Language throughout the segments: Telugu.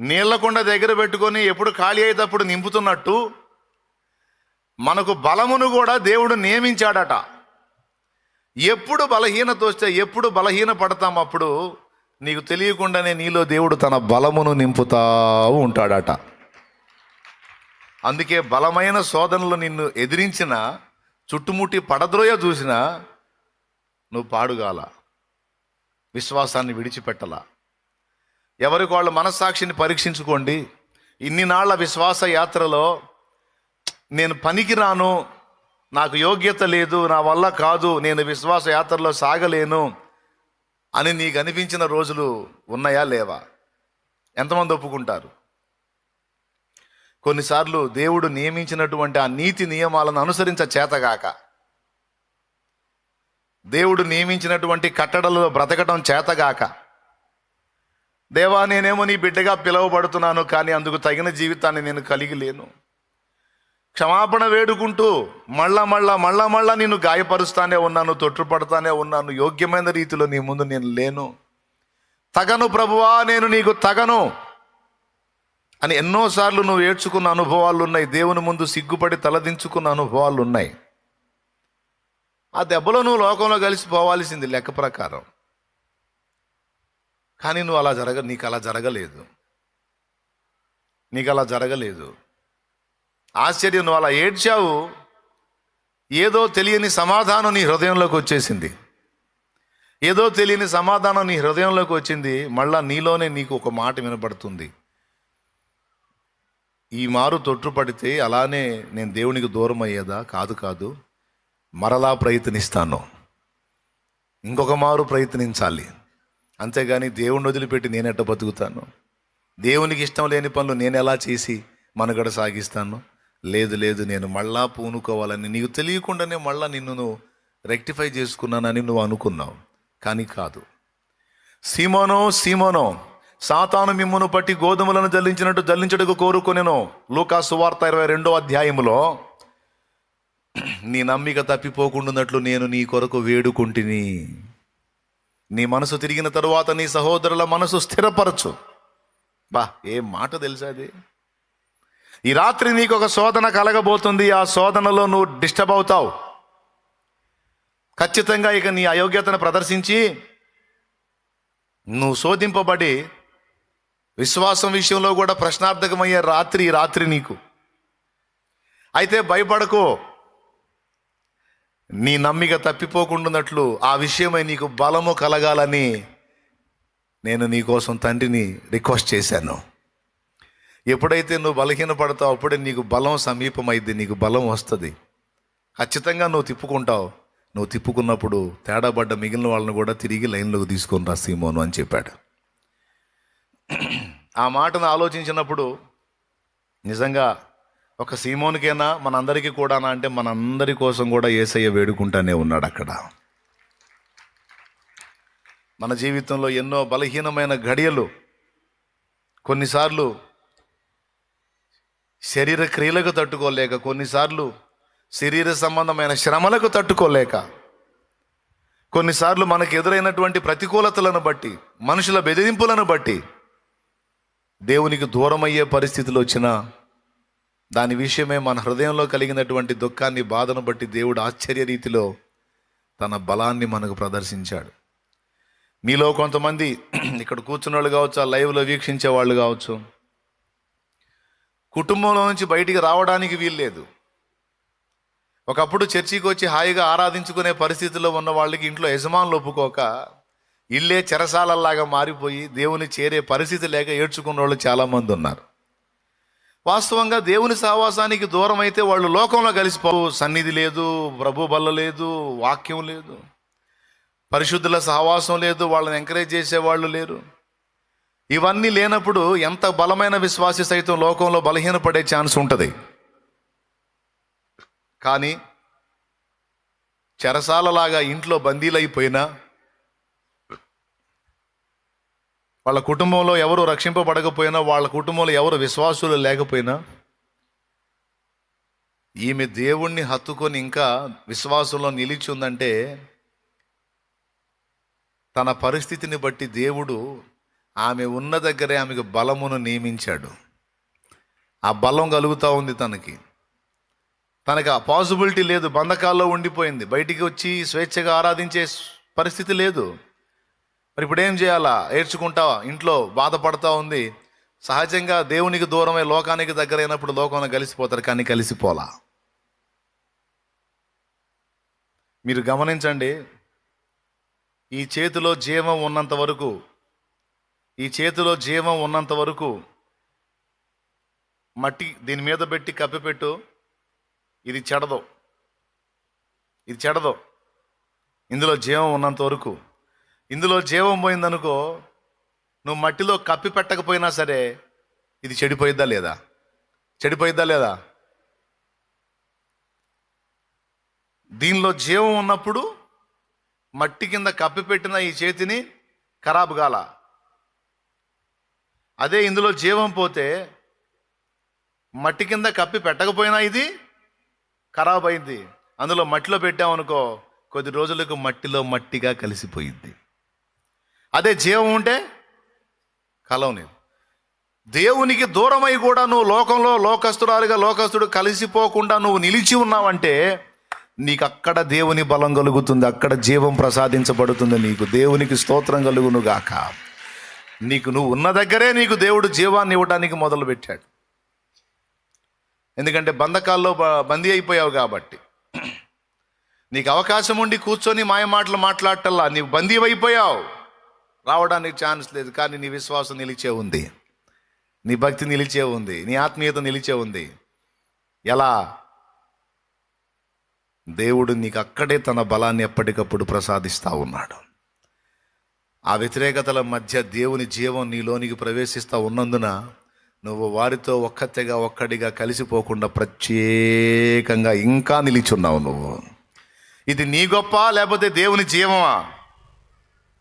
నీళ్ళకుండ దగ్గర పెట్టుకొని ఎప్పుడు ఖాళీ అయ్యేటప్పుడు నింపుతున్నట్టు మనకు బలమును కూడా దేవుడు నియమించాడట. ఎప్పుడు బలహీనత వస్తే ఎప్పుడు బలహీన పడతాం అప్పుడు నీకు తెలియకుండానే నీలో దేవుడు తన బలమును నింపుతా ఉంటాడట. అందుకే బలమైన శోధనలు నిన్ను ఎదిరించిన చుట్టుముట్టి పడద్రోయ చూసినా నువ్వు పాడుగాల. విశ్వాసాన్ని విడిచిపెట్టలా. ఎవరికి వాళ్ళ మనస్సాక్షిని పరీక్షించుకోండి. ఇన్ని నాళ్ళ విశ్వాస యాత్రలో నేను పనికిరాను నాకు యోగ్యత లేదు నా వల్ల కాదు నేను విశ్వాస యాత్రలో సాగలేను అని నీకు అనిపించిన రోజులు ఉన్నాయా లేవా? ఎంతమంది ఒప్పుకుంటారు? కొన్నిసార్లు దేవుడు నియమించినటువంటి ఆ నీతి నియమాలను అనుసరించ చేతగాక. దేవుడు నియమించినటువంటి కట్టడలలో బ్రతకడం చేతగాక. దేవా నేనేమో నీ బిడ్డగా పిలువబడుతున్నాను కానీ అందుకు తగిన జీవితాన్ని నేను కలిగి లేను. క్షమాపణ వేడుకుంటూ మళ్ళా మళ్ళా మళ్ళా మళ్ళా నేను గాయపరుస్తానే ఉన్నాను తొట్టుపడతానే ఉన్నాను యోగ్యమైన రీతిలో నీ ముందు నేను లేను. తగను ప్రభువా నేను నీకు తగను అని ఎన్నోసార్లు నువ్వు ఏడ్చుకున్న అనుభవాలు ఉన్నాయి దేవుని ముందు సిగ్గుపడి తలదించుకున్న అనుభవాలు ఉన్నాయి ఆ దెబ్బలో నువ్వు లోకంలో కలిసిపోవాల్సింది లెక్క ప్రకారం. కానీ నువ్వు అలా జరగ నీకు అలా జరగలేదు. నీకు అలా జరగలేదు. ఆశ్చర్యం నువ్వు అలా ఏడ్చావు. ఏదో తెలియని సమాధానం నీ హృదయంలోకి వచ్చేసింది. ఏదో తెలియని సమాధానం నీ హృదయంలోకి వచ్చింది. మళ్ళా నీలోనే నీకు ఒక మాట వినపడుతుంది ఈ మారు తొట్టుపడితే అలానే నేను దేవునికి దూరం అయ్యేదా కాదు కాదు. మరలా ప్రయత్నిస్తాను. ఇంకొక మారు ప్రయత్నించాలి. అంతేగాని దేవుణ్ణి వదిలిపెట్టి నేనెట్ట బతుకుతాను? దేవునికి ఇష్టం లేని పనులు నేను ఎలా చేసి మనగడ సాగిస్తాను? లేదు లేదు నేను మళ్ళా పూనుకోవాలని నీకు తెలియకుండానే మళ్ళా నిన్ను నువ్వు రెక్టిఫై చేసుకున్నానని నువ్వు అనుకున్నావు. కానీ కాదు. సీమోనో సీమోనో సాతాను మిమ్మును పట్టి గోధుమలను జల్లించినట్టు జల్లించడకు కోరుకునేను. లూకా సువార్త ఇరవై రెండో అధ్యాయములో నీ నమ్మిక తప్పిపోకుండాన్నట్లు నేను నీ కొరకు వేడుకుంటుని. నీ మనసు తిరిగిన తరువాత నీ సహోదరుల మనసు స్థిరపరచు. బా ఏ మాట తెలుసా అది? ఈ రాత్రి నీకు ఒక శోధన కలగబోతుంది ఆ శోధనలో నువ్వు డిస్టర్బ్ అవుతావు. ఖచ్చితంగా ఇక నీ అయోగ్యతను ప్రదర్శించి నువ్వు శోధింపబడి విశ్వాసం విషయంలో కూడా ప్రశ్నార్థకమయ్యే రాత్రి రాత్రి నీకు. అయితే భయపడకు. నీ నమ్మిక తప్పిపోకుండాన్నట్లు ఆ విషయమై నీకు బలము కలగాలని నేను నీకోసం తండ్రిని రిక్వెస్ట్ చేశాను. ఎప్పుడైతే నువ్వు బలహీన పడతావు అప్పుడే నీకు బలం సమీపమైద్ది నీకు బలం వస్తుంది. ఖచ్చితంగా నువ్వు తిప్పుకుంటావు. నువ్వు తిప్పుకున్నప్పుడు తేడాబడ్డ మిగిలిన వాళ్ళని కూడా తిరిగి లైన్లోకి తీసుకొని రా సీమోను అని చెప్పాడు. ఆ మాటను ఆలోచించినప్పుడు నిజంగా ఒక సీమోనికైనా? మనందరికీ కూడానా? అంటే మనందరి కోసం కూడా ఏసయ్య వేడుకుంటానే ఉన్నాడు అక్కడ. మన జీవితంలో ఎన్నో బలహీనమైన ఘడియలు కొన్నిసార్లు శరీర క్రియలకు తట్టుకోలేక కొన్నిసార్లు శరీర సంబంధమైన శ్రమలకు తట్టుకోలేక కొన్నిసార్లు మనకు ఎదురైనటువంటి ప్రతికూలతలను బట్టి మనుషుల బెదిరింపులను బట్టి దేవునికి దూరమయ్యే పరిస్థితులు వచ్చినా దాని విషయమే మన హృదయంలో కలిగినటువంటి దుఃఖాన్ని బాధను బట్టి దేవుడు ఆశ్చర్య రీతిలో తన బలాన్ని మనకు ప్రదర్శించాడు. మీలో కొంతమంది ఇక్కడ కూర్చున్న వాళ్ళు కావచ్చు ఆ లైవ్లో వీక్షించే వాళ్ళు కావచ్చు కుటుంబంలో నుంచి బయటికి రావడానికి వీల్లేదు ఒకప్పుడు చర్చికి వచ్చి హాయిగా ఆరాధించుకునే పరిస్థితిలో ఉన్న వాళ్ళకి ఇంట్లో యజమానులు ఒప్పుకోక ఇల్లే చెరసాలలాగా మారిపోయి దేవుని చేరే పరిస్థితి లేక ఏడ్చుకున్న వాళ్ళు చాలామంది ఉన్నారు. వాస్తవంగా దేవుని సహవాసానికి దూరం అయితే వాళ్ళు లోకంలో కలిసిపోవు సన్నిధి లేదు ప్రభు బల్ల లేదు వాక్యం లేదు. పరిశుద్ధుల సహవాసం లేదు వాళ్ళని ఎంకరేజ్ చేసేవాళ్ళు లేరు. ఇవన్నీ లేనప్పుడు ఎంత బలమైన విశ్వాసి సైతం లోకంలో బలహీనపడే ఛాన్స్ ఉంటుంది. కానీ చెరసాలలాగా ఇంట్లో బందీలైపోయినా వాళ్ళ కుటుంబంలో ఎవరు రక్షింపబడకపోయినా వాళ్ళ కుటుంబంలో ఎవరు విశ్వాసులు లేకపోయినా ఈమె దేవుణ్ణి హత్తుకొని ఇంకా విశ్వాసంలో నిలిచి ఉందంటే తన పరిస్థితిని బట్టి దేవుడు ఆమె ఉన్న దగ్గరే ఆమెకు బలమును నియమించాడు. ఆ బలం కలుగుతూ ఉంది తనకి. తనకు ఆ పాసిబిలిటీ లేదు. బంధకాల్లో ఉండిపోయింది. బయటికి వచ్చి స్వేచ్ఛగా ఆరాధించే పరిస్థితి లేదు. మరి ఇప్పుడు ఏం చేయాలా? ఏడ్చుకుంటావా ఇంట్లో బాధపడతా ఉంది. సహజంగా దేవునికి దూరమై లోకానికి దగ్గరైనప్పుడు లోకంలో కలిసిపోతారు కానీ కలిసిపోలా? మీరు గమనించండి ఈ చేతిలో జీవం ఉన్నంత వరకు ఈ చేతిలో జీవం ఉన్నంత వరకు మట్టి దీని మీద పెట్టి కప్పిపెట్టు ఇది చెడదు. ఇది చెడదు. ఇందులో జీవం ఉన్నంత వరకు ఇందులో జీవం పోయిందనుకో నువ్వు మట్టిలో కప్పి పెట్టకపోయినా సరే ఇది చెడిపోయిద్దా లేదా? చెడిపోయిద్దా లేదా? దీనిలో జీవం ఉన్నప్పుడు మట్టి కింద కప్పి పెట్టిన ఈ చేతిని ఖరాబు కాల అదే ఇందులో జీవం పోతే మట్టి కింద కప్పి పెట్టకపోయినా ఇది ఖరాబ్ అయింది అందులో మట్టిలో పెట్టామనుకో కొద్ది రోజులకు మట్టిలో మట్టిగా కలిసిపోయింది అదే జీవం ఉంటే కలవలేదు దేవునికి దూరమై కూడా నువ్వు లోకంలో లోకస్తురాలుగా లోకస్తుడు కలిసిపోకుండా నువ్వు నిలిచి ఉన్నావంటే నీకు అక్కడ దేవుని బలం కలుగుతుంది అక్కడ జీవం ప్రసాదించబడుతుంది నీకు. దేవునికి స్తోత్రం కలుగును గాక. నీకు నువ్వు ఉన్న దగ్గరే నీకు దేవుడు జీవాన్ని ఇవ్వడానికి మొదలుపెట్టాడు. ఎందుకంటే బంధకాల్లో బ- బందీ అయిపోయావు కాబట్టి. నీకు అవకాశం ఉండి కూర్చొని మాయ మాటలు మాట్లాడటల్లా నీవు బందీ అయిపోయావు. రావడానికి ఛాన్స్ లేదు కానీ నీ విశ్వాసం నిలిచే ఉంది. నీ భక్తి నిలిచే ఉంది నీ ఆత్మీయత నిలిచే ఉంది. ఎలా? దేవుడు నీకు అక్కడే తన బలాన్ని ఎప్పటికప్పుడు ప్రసాదిస్తూ ఉన్నాడు. ఆ వ్యతిరేకతల మధ్య దేవుని జీవం నీలోనికి ప్రవేశిస్తూ ఉన్నందున నువ్వు వారితో ఒక్కతెగా ఒక్కడిగా కలిసిపోకుండా ప్రత్యేకంగా ఇంకా నిలిచున్నావు నువ్వు. ఇది నీ గొప్ప లేకపోతే దేవుని జీవమా?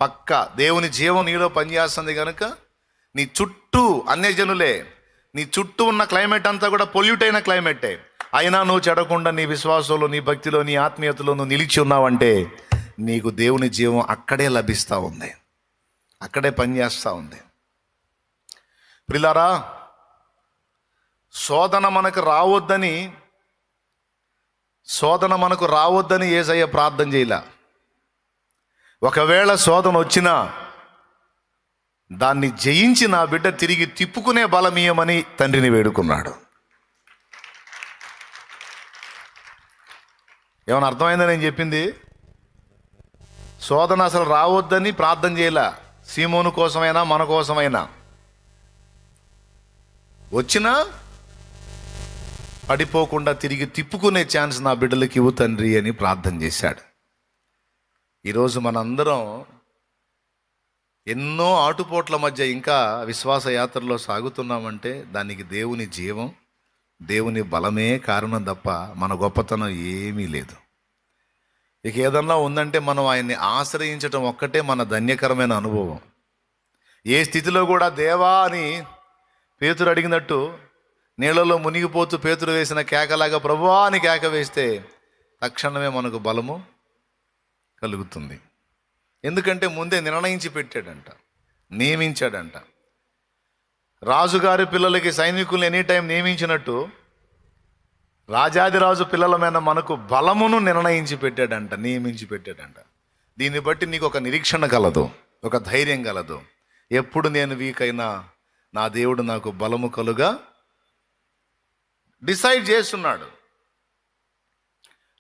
పక్క దేవుని జీవం నీలో పనిచేస్తుంది కనుక నీ చుట్టూ అన్యజనులే నీ చుట్టూ ఉన్న క్లైమేట్ అంతా కూడా పొల్యూట్ అయిన క్లైమేటే అయినా నువ్వు చెడకుండా నీ విశ్వాసంలో నీ భక్తిలో నీ ఆత్మీయతలో నువ్వు నిలిచి ఉన్నావంటే నీకు దేవుని జీవం అక్కడే లభిస్తూ ఉంది. అక్కడే పనిచేస్తూ ఉంది. ప్రిలారా శోధన మనకు రావద్దని శోధన మనకు రావద్దని ఏసయ్య ప్రార్థన చేయలే. ఒకవేళ శోధన వచ్చినా దాన్ని జయించి నా బిడ్డ తిరిగి తిప్పుకునే బలమీయమని తండ్రిని వేడుకున్నాడు. ఏమైనా అర్థమైందా నేను చెప్పింది? శోధన అసలు రావద్దని ప్రార్థన చేయలే? సీమోను కోసమైనా మన కోసమైనా? వచ్చినా పడిపోకుండా తిరిగి తిప్పుకునే ఛాన్స్ నా బిడ్డలకి ఇవ్వు తండ్రి అని ప్రార్థన చేశాడు. ఈరోజు మనందరం ఎన్నో ఆటుపోట్ల మధ్య ఇంకా విశ్వాస యాత్రలో సాగుతున్నామంటే దానికి దేవుని జీవం దేవుని బలమే కారణం తప్ప మన గొప్పతనం ఏమీ లేదు. ఇక ఏదన్నా ఉందంటే మనం ఆయన్ని ఆశ్రయించటం ఒక్కటే మన ధన్యకరమైన అనుభవం. ఏ స్థితిలో కూడా దేవా అని పేతురు అడిగినట్టు నీళ్ళలో మునిగిపోతూ పేతురు వేసిన కేకలాగా ప్రభువా అని కేక వేస్తే తక్షణమే మనకు బలము కలుగుతుంది. ఎందుకంటే ముందే నిర్ణయించి పెట్టాడంట నియమించాడంట. రాజుగారి పిల్లలకి సైనికులు ఎనీ టైం నియమించినట్టు రాజాదిరాజు పిల్లల మీద మనకు బలమును నిర్ణయించి పెట్టాడంట నియమించి పెట్టాడంట. దీన్ని బట్టి నీకు ఒక నిరీక్షణ కలదు ఒక ధైర్యం కలదు. ఎప్పుడు నేను వీక్ అయినా నా దేవుడు నాకు బలము కలుగా డిసైడ్ చేస్తున్నాడు.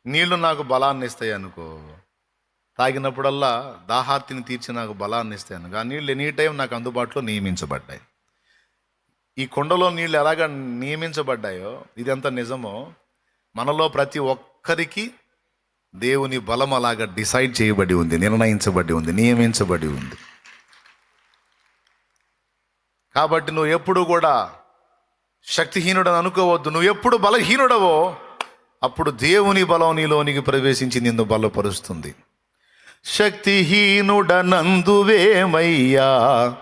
నీళ్ళు నాకు బలాన్ని ఇస్తాయి అనుకో. తాగినప్పుడల్లా దాహార్తిని తీర్చి నాకు బలాన్ని ఇస్తాను ఆ నీళ్ళు ఎనీ టైం నాకు అందుబాటులో నియమించబడ్డాయి. ఈ కొండలో నీళ్ళు ఎలాగ నియమించబడ్డాయో ఇదంత నిజమో మనలో ప్రతి ఒక్కరికి దేవుని బలం అలాగ డిసైడ్ చేయబడి ఉంది నిర్ణయించబడి ఉంది నియమించబడి ఉంది. కాబట్టి నువ్వు ఎప్పుడు కూడా శక్తిహీనుడని అనుకోవద్దు. నువ్వు ఎప్పుడు బలహీనుడవో అప్పుడు దేవుని బలం నీలోనికి ప్రవేశించి నిన్ను బలపరుస్తుంది. శక్తిహీనుడనందువేమయ్యా?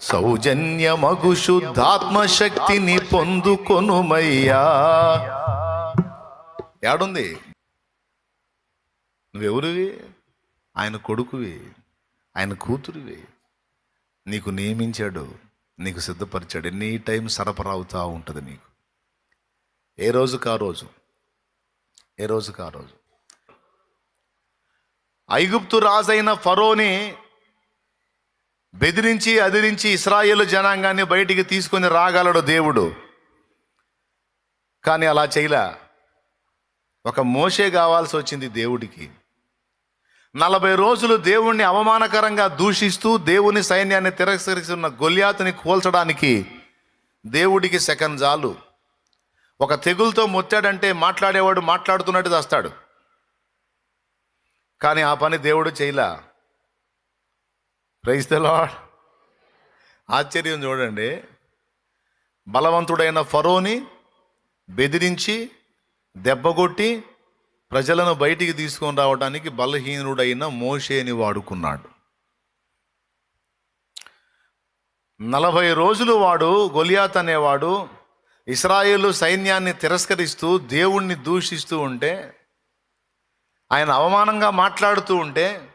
సౌజన్యమగు శుద్ధాత్మ శక్తిని పొందుకొనుమయ్యా. ఏడుంది? నువ్వెవరివి? ఆయన కొడుకువి. ఆయన కూతురివి. నీకు నియమించాడు. నీకు సిద్ధపరిచాడు. ఎనీ టైం సరఫరా అవుతూ ఉంటుంది నీకు. ఏ రోజుకు ఆ రోజు? ఏ రోజుకు ఆ రోజు? ఐగుప్తు రాజైన ఫరోని బెదిరించి అదిరించి ఇస్రాయేల్ జనాంగాన్ని బయటికి తీసుకొని రాగలడు దేవుడు. కానీ అలా చేయలే. ఒక మోషే కావాల్సి వచ్చింది దేవుడికి. నలభై రోజులు దేవుణ్ణి అవమానకరంగా దూషిస్తూ దేవుని సైన్యాన్ని తిరస్కరిస్తున్న గొల్యాతుని కోల్చడానికి దేవుడికి సెకండ్ జాలు. ఒక తెగులతో మొత్తాడంటే మాట్లాడేవాడు మాట్లాడుతున్నట్టు చేస్తాడు. కానీ ఆ పని దేవుడు చేయలా. ప్రైజ్ ఆశ్చర్యం చూడండి. బలవంతుడైన ఫరోని బెదిరించి దెబ్బగొట్టి ప్రజలను బయటికి తీసుకొని రావడానికి బలహీనుడైన మోషేని వాడుకున్నాడు. నలభై రోజులు వాడు గొలియాత్ అనేవాడు ఇస్రాయేలు సైన్యాన్ని తిరస్కరిస్తూ దేవుణ్ణి దూషిస్తూ ఉంటే ఆయన అవమానంగా మాట్లాడుతూ ఉంటే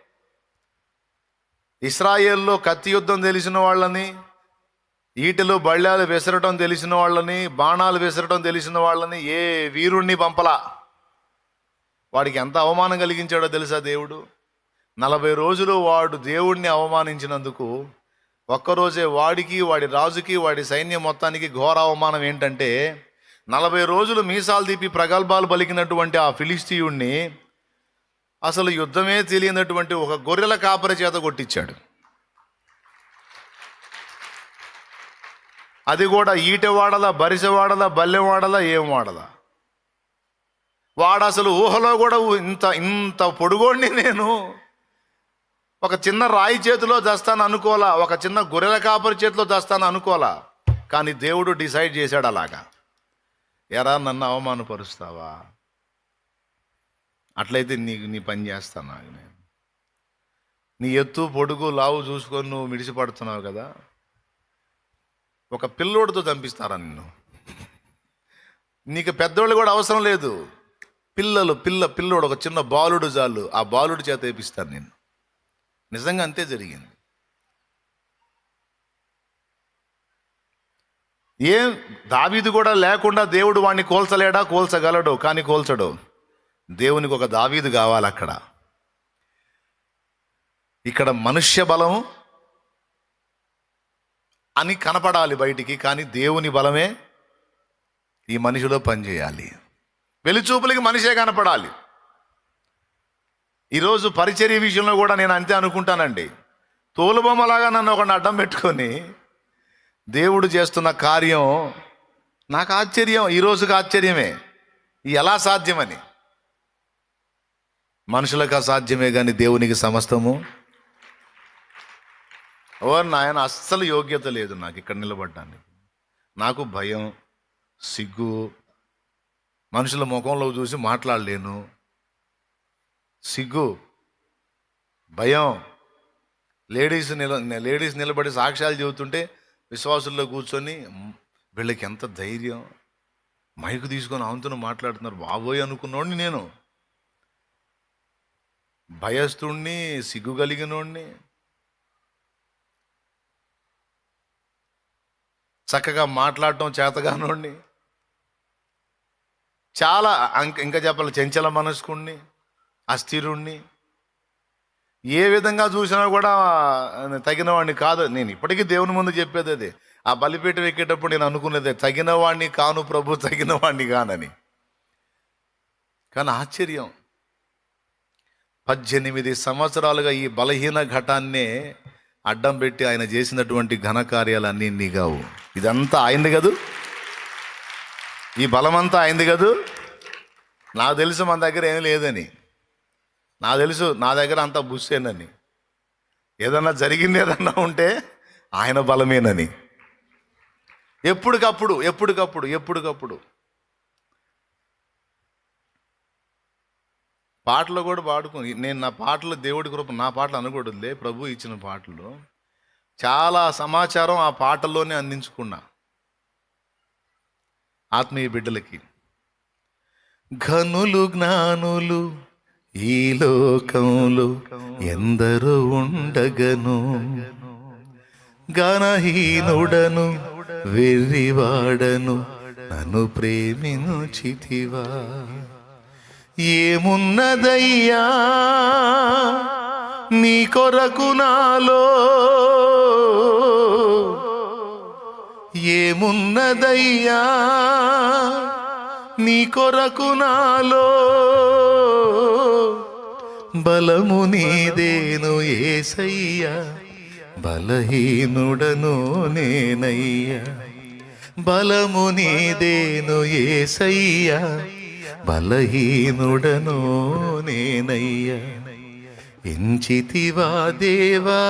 ఇస్రాయేల్లో కత్తి యుద్ధం తెలిసిన వాళ్ళని ఈటలు బళ్ళాలు విసరటం తెలిసిన వాళ్ళని బాణాలు విసరటం తెలిసిన వాళ్ళని ఏ వీరుణ్ణి పంపలా? వాడికి ఎంత అవమానం కలిగించాడో తెలుసా దేవుడు? నలభై రోజులు వాడు దేవుణ్ణి అవమానించినందుకు ఒక్కరోజే వాడికి వాడి రాజుకి వాడి సైన్యం మొత్తానికి ఘోర అవమానం ఏంటంటే నలభై రోజులు మీసాలు తీపి ప్రగల్భాలు పలికినటువంటి ఆ ఫిలిస్తీయుణ్ణి అసలు యుద్ధమే తెలియనటువంటి ఒక గొర్రెల కాపరి చేత కొట్టించాడు. అది కూడా ఈట వాడలా బరిసె వాడలా బల్లె వాడలా ఏం వాడలా? వాడు అసలు ఊహలో కూడా ఇంత ఇంత పొడుగోడిని నేను. ఒక చిన్న రాయి చేతిలో దస్తాను అనుకోలా ఒక చిన్న గొర్రెల కాపరి చేతిలో దస్తాను అనుకోలా కానీ దేవుడు డిసైడ్ చేశాడు అలాగా. ఎరా నన్ను అవమానపరుస్తావా? అట్లయితే నీకు నీ పని చేస్తాను నాకు నేను నీ ఎత్తు పొడుగు లావు చూసుకొని నువ్వు మిడిసిపడుతున్నావు కదా. ఒక పిల్లోడితో చంపిస్తారా నిన్ను? నీకు పెద్దోళ్ళు కూడా అవసరం లేదు. పిల్లలు పిల్ల పిల్లోడు ఒక చిన్న బాలుడు జాలు ఆ బాలుడు చేత వేపిస్తాను నేను నిజంగా అంతే జరిగింది. ఏం దావీదు కూడా లేకుండా దేవుడు వాడిని కోల్చలేడా? కోల్చగలడు కానీ కోల్చడు. దేవునికి ఒక దావీదు కావాలి అక్కడ ఇక్కడ మనుష్య బలం అని కనపడాలి బయటికి కానీ దేవుని బలమే ఈ మనిషిలో పనిచేయాలి. వెలుచూపులకి మనిషే కనపడాలి. ఈరోజు పరిచర్య విషయంలో కూడా నేను అంతే అనుకుంటానండి. తోలుబొమ్మలాగా నన్ను ఒకడిని అడ్డం పెట్టుకొని దేవుడు చేస్తున్న కార్యం నాకు ఆశ్చర్యం ఈరోజుకు ఆశ్చర్యమే. ఎలా సాధ్యమని? మనుషులకు అసాధ్యమే కానీ దేవునికి సమస్తము? ఓ నాయన అస్సలు యోగ్యత లేదు నాకు ఇక్కడ నిలబడ్డానికి. నాకు భయం సిగ్గు మనుషుల ముఖంలో చూసి మాట్లాడలేను. సిగ్గు భయం. లేడీస్ నిల లేడీస్ నిలబడి సాక్ష్యాలు చెబుతుంటే విశ్వాసుల్లో కూర్చొని వీళ్ళకి ఎంత ధైర్యం? మైకు తీసుకొని ఆమెతో మాట్లాడుతున్నారు. బాబోయ్ అనుకున్నోడిని నేను. భయస్తుణ్ణి సిగ్గు చక్కగా మాట్లాడటం చేతగానోడిని చాలా అంక- ఇంకా చెప్పాలి చెంచల మనస్కుణ్ణి అస్థిరుణ్ణి. ఏ విధంగా చూసినా కూడా తగిన వాడిని కాదు. నేను ఇప్పటికీ దేవుని ముందు చెప్పేది అది. ఆ బలిపీఠం ఎక్కేటప్పుడు నేను అనుకునేది తగిన వాడిని కాను ప్రభు తగిన వాడిని కానని. కానీ ఆశ్చర్యం. పద్దెనిమిది సంవత్సరాలుగా ఈ బలహీన ఘటాన్నే అడ్డం పెట్టి ఆయన చేసినటువంటి ఘనకార్యాలన్నీ నీ కావు ఇదంతా అయింది కదూ? ఈ బలమంతా అయింది కదూ? నాకు తెలుసు మన దగ్గర ఏం లేదని. నా తెలుసు నా దగ్గర అంత బుస్సేనని ఏదన్నా జరిగింది ఏదన్నా ఉంటే ఆయన బలమేనని. ఎప్పటికప్పుడు ఎప్పటికప్పుడు ఎప్పటికప్పుడు పాటలు కూడా పాడుకుని నేను నా పాటలు దేవుడి కృప నా పాటలు అనకూడదులే ప్రభు ఇచ్చిన పాటలు. చాలా సమాచారం ఆ పాటల్లోనే అందించుకున్నా. ఆత్మీయ బిడ్డలకి. ఘనులు జ్ఞానులు ఈ లోకంలో ఎందరో ఉండగను. గణహీనుడను వెర్రివాడను నన్ను ప్రేమించితివా. ఏమున్నదయ్యా? నీ కొరకు నాలో ఏమున్నదయ్యా? నీ కొరకు నాలో బలము నీదేను ఏసయ్యా. బలహీనుడను నేనయ్యా. బలము నీదేను ఏసయ్యా. బలహీనుడను నేనయ్యా. ఎంచితివా దేవా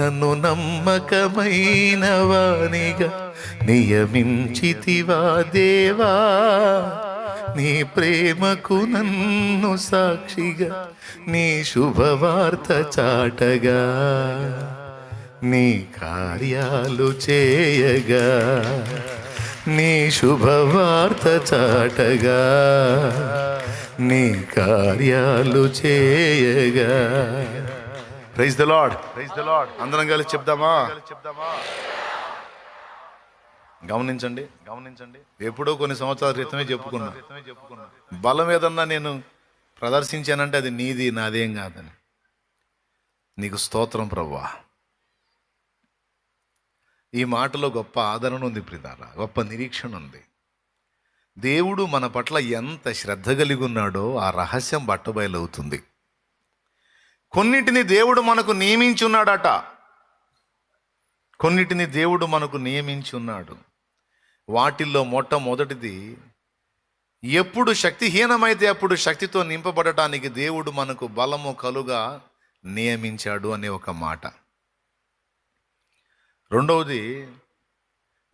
నన్ను నమ్మకమైన వానిగా నియమించితివా దేవా నీ ప్రేమకు నన్ను సాక్షిగా నీ శుభవార్త చాటగా నీ కార్యాలు చేయగా. నీ శుభవార్త చాటగా నీ కార్యాలు చేయగా. Praise the Lord praise the Lord అందరం కలిసి చెప్దామా? చెప్దామా గమనించండి. గమనించండి. ఎప్పుడో కొన్ని సంవత్సరాల క్రితమే చెప్పుకున్నా. బలం ఏదన్నా నేను ప్రదర్శించానంటే అది నీది నాదేం కాదని. నీకు స్తోత్రం ప్రభా ఈ మాటలో గొప్ప ఆదరణ ఉంది ప్రిదారా గొప్ప నిరీక్షణ ఉంది. దేవుడు మన పట్ల ఎంత శ్రద్ధ కలిగి ఉన్నాడో ఆ రహస్యం బట్టబయలవుతుంది. కొన్నిటిని దేవుడు మనకు నియమించున్నాడట కొన్నిటిని దేవుడు మనకు నియమించి ఉన్నాడు. వాటిల్లో మొట్టమొదటిది ఎప్పుడు శక్తిహీనమైతే అప్పుడు శక్తితో నింపబడటానికి దేవుడు మనకు బలము కలుగా నియమించాడు అనే ఒక మాట. రెండవది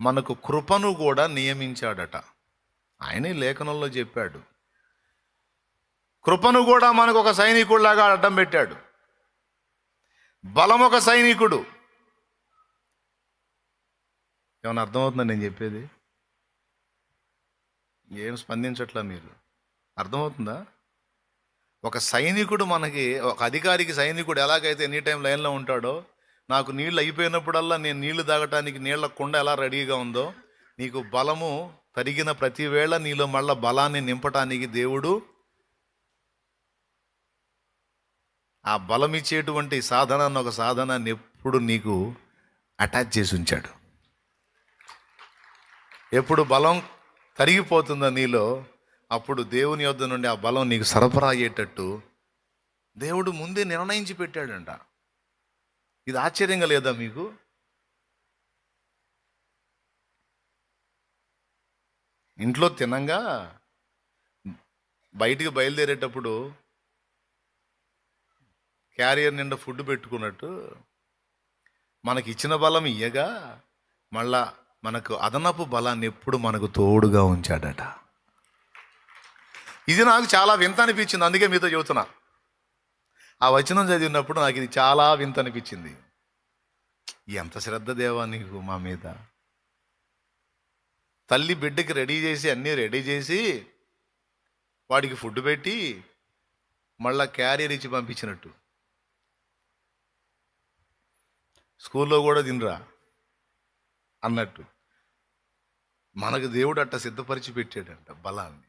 మనకు కృపను కూడా నియమించాడట. ఆయనే లేఖనంలో చెప్పాడు. కృపను కూడా మనకు ఒక సైనికుడిలాగా అడ్డం పెట్టాడు. బలం ఒక సైనికుడు. ఏమైనా అర్థమవుతుందా నేను చెప్పేది? ఏం స్పందించట్లా మీరు? అర్థమవుతుందా? ఒక సైనికుడు మనకి ఒక అధికారికి సైనికుడు ఎలాగైతే ఎనీ టైం లైన్లో ఉంటాడో నాకు నీళ్ళు అయిపోయినప్పుడల్లా నేను నీళ్ళు తాగటానికి నీళ్ళ కుండ ఎలా రెడీగా ఉందో నీకు బలము తరిగిన ప్రతి వేళ నీలో మళ్ళా బలాన్ని నింపటానికి దేవుడు ఆ బలం ఇచ్చేటువంటి సాధనాన్ని ఒక సాధనాన్ని ఎప్పుడు నీకు అటాచ్ చేసి ఉంచాడు. ఎప్పుడు బలం కరిగిపోతుందో నీలో అప్పుడు దేవుని యొద్ద నుండి ఆ బలం నీకు సరఫరా అయ్యేటట్టు దేవుడు ముందే నిర్ణయించి పెట్టాడంట. ఇది ఆశ్చర్యంగా లేదా మీకు? ఇంట్లో తినంగా బయటికి బయలుదేరేటప్పుడు క్యారియర్ నిండా ఫుడ్ పెట్టుకున్నట్టు మనకి ఇచ్చిన బలం ఇయ్యగా మళ్ళా మనకు అదనపు బలాన్ని ఎప్పుడు మనకు తోడుగా ఉంచాడట. ఇది నాకు చాలా వింత అనిపించింది అందుకే మీతో చెబుతున్నా. ఆ వచనం చదివినప్పుడు నాకు ఇది చాలా వింత అనిపించింది ఎంత శ్రద్ధ దేవా నీకు మా మీద? తల్లి బిడ్డకి రెడీ చేసి అన్నీ రెడీ చేసి వాడికి ఫుడ్ పెట్టి మళ్ళా క్యారియర్ ఇచ్చి పంపించినట్టు. స్కూల్లో కూడా తినరా? అన్నట్టు. మనకు దేవుడు అట్ట సిద్ధపరిచి పెట్టాడంట బలాన్ని.